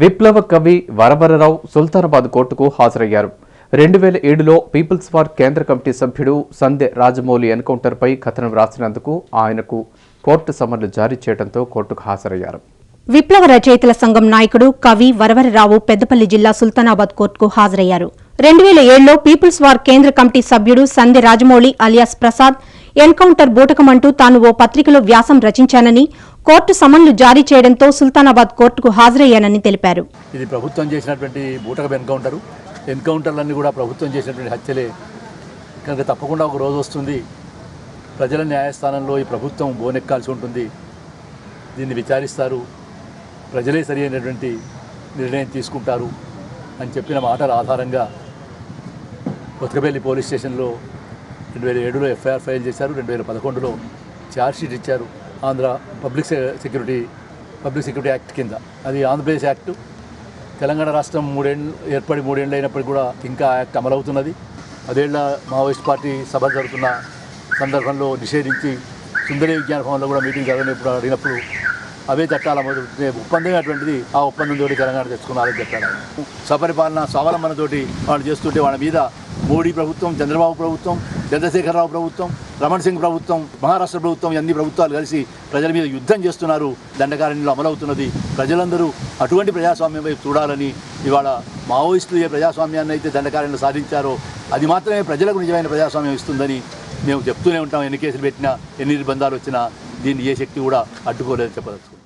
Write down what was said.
విప్లవ కవి వరవరరావు సుల్తానాబాద్ కోర్టుకు హాజరయ్యారు. రెండు వేల ఏడులో పీపుల్స్ వార్ కేంద్ర కమిటీ సభ్యుడు సందె రాజమౌళి ఎన్కౌంటర్పై కథనం రాసినందుకు ఆయనకు కోర్టు సమన్లు జారీ చేయడంతో కోర్టుకు హాజరయ్యారు. విప్లవ రచయితల సంఘం నాయకుడు కవి వరవరరావు పెద్దపల్లి జిల్లా సుల్తానాబాద్ కోర్టుకు హాజరయ్యారు. రెండు వేల ఏడులో పీపుల్స్ వార్ కేంద్ర కమిటీ సభ్యుడు సందె రాజమౌళి అలియాస్ ప్రసాద్ ఎన్కౌంటర్ బూటకమంటూ తాను ఓ పత్రికలో వ్యాసం రచించానని కోర్టు సమన్లు జారీ చేయడంతో సుల్తానాబాద్ కోర్టుకు హాజరయ్యానని తెలిపారు. ఇది ప్రభుత్వం చేసినటువంటి బూటకపు ఎన్కౌంటర్. ఎన్కౌంటర్లన్నీ కూడా ప్రభుత్వం చేసినటువంటి హత్యలే. కనుక తప్పకుండా ఒక రోజు వస్తుంది. ప్రజల న్యాయస్థానంలో ఈ ప్రభుత్వం బోనెక్కాల్సి ఉంటుంది. దీన్ని విచారిస్తారు. ప్రజలే సరి అయినటువంటి నిర్ణయం తీసుకుంటారు అని చెప్పిన మాటల ఆధారంగా కొత్తకపల్లి పోలీస్ స్టేషన్లో రెండు వేల ఏడులో ఎఫ్ఐఆర్ ఫైల్ చేశారు. రెండు వేల పదకొండులో ఛార్జ్షీట్ ఇచ్చారు. Andhra public security public security act కింద. అది ఆంధ్రప్రదేశ్ యాక్టు. తెలంగాణ రాష్ట్రం మూడేళ్ళు ఏర్పడి మూడేళ్ళు అయినప్పటికీ కూడా ఇంకా యాక్ట్ అమలవుతున్నది. అదేళ్ళ మావోయిస్ట్ పార్టీ సభ జరుగుతున్న సందర్భంలో నిషేధించి సుందరి విజ్ఞాన భవన్లో కూడా మీటింగ్ జరగనప్పుడు అడిగినప్పుడు అవే చట్టాల మొదలు ఒప్పందం అటువంటిది ఆ ఒప్పందంతో తెలంగాణ తెచ్చుకున్నారని చెప్పారు. సపరిపాలన స్వావలంబనతోటి వాళ్ళు చేస్తుంటే వాళ్ళ మీద మోడీ ప్రభుత్వం చంద్రబాబు ప్రభుత్వం చంద్రశేఖరరావు ప్రభుత్వం రమణ్ సింగ్ ప్రభుత్వం మహారాష్ట్ర ప్రభుత్వం అన్ని ప్రభుత్వాలు కలిసి ప్రజల మీద యుద్ధం చేస్తున్నారు. దండకారణ్యంలో అమలవుతున్నది ప్రజలందరూ అటువంటి ప్రజాస్వామ్యం వైపు చూడాలని ఇవాళ మావోయిస్టులు ఏ ప్రజాస్వామ్యాన్ని అయితే దండకారణ్యంలో సాధించారో అది మాత్రమే ప్రజలకు నిజమైన ప్రజాస్వామ్యం ఇస్తుందని మేము చెప్తూనే ఉంటాం. ఎన్ని కేసులు పెట్టినా ఎన్ని నిర్బంధాలు వచ్చినా దీన్ని ఏ శక్తి కూడా అడ్డుకోలేదని చెప్పదలుచుకున్నాం